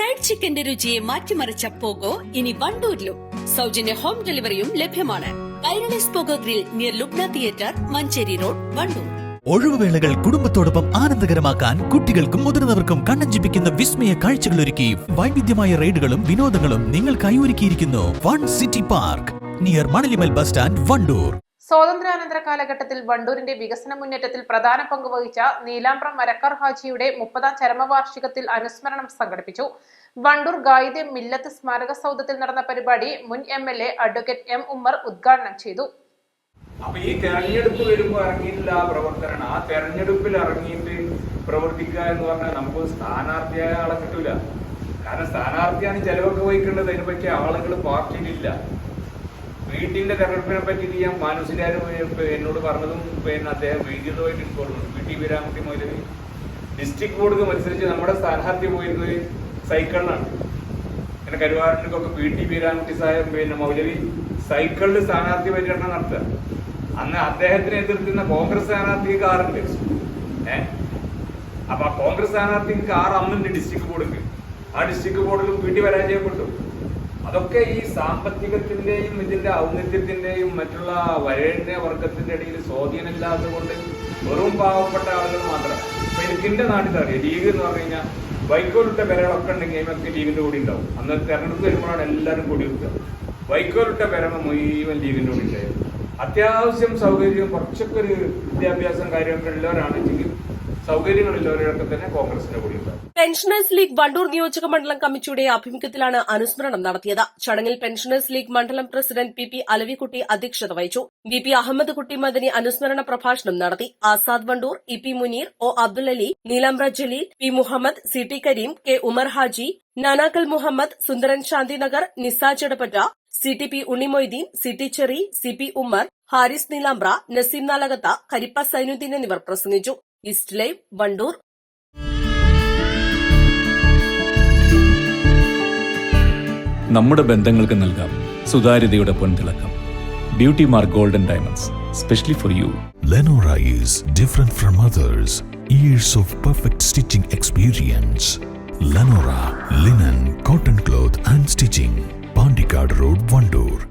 Fried ചിക്കന്റെ രുചിയെ മാറ്റിമറിച്ച pogo ഇനി വണ്ടൂരിലും. സൗജന്യ ഹോം ഡെലിവറിയും ലഭ്യമാണ്. Kairali's Pogo grill near Lubna theatre Manjeri road Wandoor. ഒഴിവുവേളകൾ കുടുംബത്തോടൊപ്പം ആനന്ദകരമാക്കാൻ കുട്ടികൾക്കും മുതിർന്നവർക്കും കണ്ണഞ്ചിപ്പിക്കുന്ന വിസ്മയ കാഴ്ചകൾ ഒരുക്കി വൈവിധ്യമായ റൈഡുകളും വിനോദങ്ങളും നിങ്ങൾക്കായി ഒരുക്കിയിരിക്കുന്നു one city park. Near Manalimal bus stand Wandoor. സ്വാതന്ത്ര്യാനന്തര കാലഘട്ടത്തിൽ വണ്ടൂരിന്റെ വികസന മുന്നേറ്റത്തിൽ പ്രധാന പങ്ക് വഹിച്ച നീലാംബ്രം മരക്കർ ഹാജിയുടെ മുപ്പതാം ചരമവാർഷികത്തിൽ അനുസ്മരണം സംഘടിപ്പിച്ചു. വണ്ടൂർ ഗായിദെ മില്ലത്ത് സ്മാരക സൗധത്തിൽ നടന്ന പരിപാടി മുൻ M L A advocate M Ummer ഉദ്ഘാടനം ചെയ്തു. അപ്പൊ ഈ തെരഞ്ഞെടുപ്പ് വരുമ്പോൾ ഇറങ്ങിയിട്ടില്ല ആ പ്രവർത്തനം. ആ തെരഞ്ഞെടുപ്പിൽ ഇറങ്ങിയിട്ട് പ്രവർത്തിക്കുക എന്ന് പറഞ്ഞാൽ നമുക്ക് സ്ഥാനാർത്ഥിയായ ആളെ കിട്ടൂല. കാരണം സ്ഥാനാർത്ഥിയാണ് ചെലവൊക്കെ വഹിക്കേണ്ടത്. അതിനെ പറ്റിയ ആളുകൾ പാർട്ടിയിലില്ല. വീട്ടിന്റെ തെരഞ്ഞെടുപ്പിനെ പറ്റിയിട്ട് ഞാൻ മാനുസിലാരും എന്നോട് പറഞ്ഞതും പിന്നെ അദ്ദേഹം എഴുതിയതുമായിട്ട് എനിക്ക് ഓർമ്മയുണ്ട് P T Veerankutty Moulavi district ബോർഡിന് മത്സരിച്ച് നമ്മുടെ സ്ഥാനാർത്ഥി പോയിരുന്നത് സൈക്കിളിനാണ്. പിന്നെ കരുവാരനൊക്കെ പി ടി വീരാൻകുട്ടി സാഹിബ് പിന്നെ മൗലവി സൈക്കിളിൽ സ്ഥാനാർത്ഥി പര്യടനം നടത്തുക. അന്ന് അദ്ദേഹത്തിനെ എതിർക്കുന്ന കോൺഗ്രസ് സ്ഥാനാർത്ഥിക്ക് കാറുണ്ട് ഏഹ് അപ്പൊ ആ കോൺഗ്രസ് സ്ഥാനാർത്ഥിക്ക് കാർ അന്നുണ്ട് ഡിസ്ട്രിക്ട് ബോർഡിൽ ആ ഡിസ്ട്രിക്ട് ബോർഡിൽ പി ടി പരാജയപ്പെട്ടു അതൊക്കെ ഈ സാമ്പത്തികത്തിന്റെയും ഇതിന്റെ ഔന്നിത്യത്തിന്റെയും മറ്റുള്ള വരേണ്യ വർഗത്തിന്റെ ഇടയിൽ സ്വാധീനമില്ലാത്തത് കൊണ്ട് വെറും പാവപ്പെട്ട ആളുകൾ മാത്രം. ഇപ്പൊ എനിക്കിന്റെ നാട്ടിൽ അറിയാം. ലീഗ് എന്ന് പറഞ്ഞു കഴിഞ്ഞാൽ വൈക്കോലിട്ട പെരകളൊക്കെ ഉണ്ടെങ്കിൽ അതിനൊക്കെ ലീഗിന്റെ കൂടി ഉണ്ടാവും. അന്ന് തെരഞ്ഞെടുപ്പ് വരുമ്പോഴാണ് എല്ലാവരും കൂടി വെക്കുക വൈക്കോലിട്ട പെരമ മുഴുവൻ ലീഗിന്റെ കൂടി ഉണ്ടായിരുന്നു അത്യാവശ്യം സൗകര്യം കുറച്ചൊക്കെ ഒരു വിദ്യാഭ്യാസം കാര്യമൊക്കെ ഉള്ളവരാണെങ്കിൽ പെൻഷനേഴ്സ് ലീഗ് വണ്ടൂർ നിയോജക മണ്ഡലം കമ്മിറ്റിയുടെ ആഭിമുഖ്യത്തിലാണ് അനുസ്മരണം നടത്തിയത്. ചടങ്ങിൽ പെൻഷനേഴ്സ് ലീഗ് മണ്ഡലം പ്രസിഡന്റ് പി പി അലവിക്കുട്ടി അധ്യക്ഷത വഹിച്ചു. വി പി അഹമ്മദ് കുട്ടി മദനി അനുസ്മരണ പ്രഭാഷണം നടത്തി. Azad Wandoor E P Muneer O Abdul Ali Nilambra Jaleel P Muhammad C T Kareem K Umar Haji Nanakkal Muhammad Sundaran Shanthinagar Nisaj Edappatta C T P Unnimoideen C T Cheri C P Ummer Haris Nilambra Naseem Nalakath Karippa Zainuddin എന്നിവർ പ്രസംഗിച്ചു. ഈസ്റ്റ് ലൈവ് വണ്ടൂർ നമ്മുടെ ബന്ധങ്ങൾക്ക് നൽകാം സുതാര്യതയുടെ പൊൻതിളക്കം beauty mark golden diamonds specially for you Lenora is different from others. Years of perfect stitching experience. Lenora, linen, cotton cloth and stitching. Pandikad Road, Vandoor.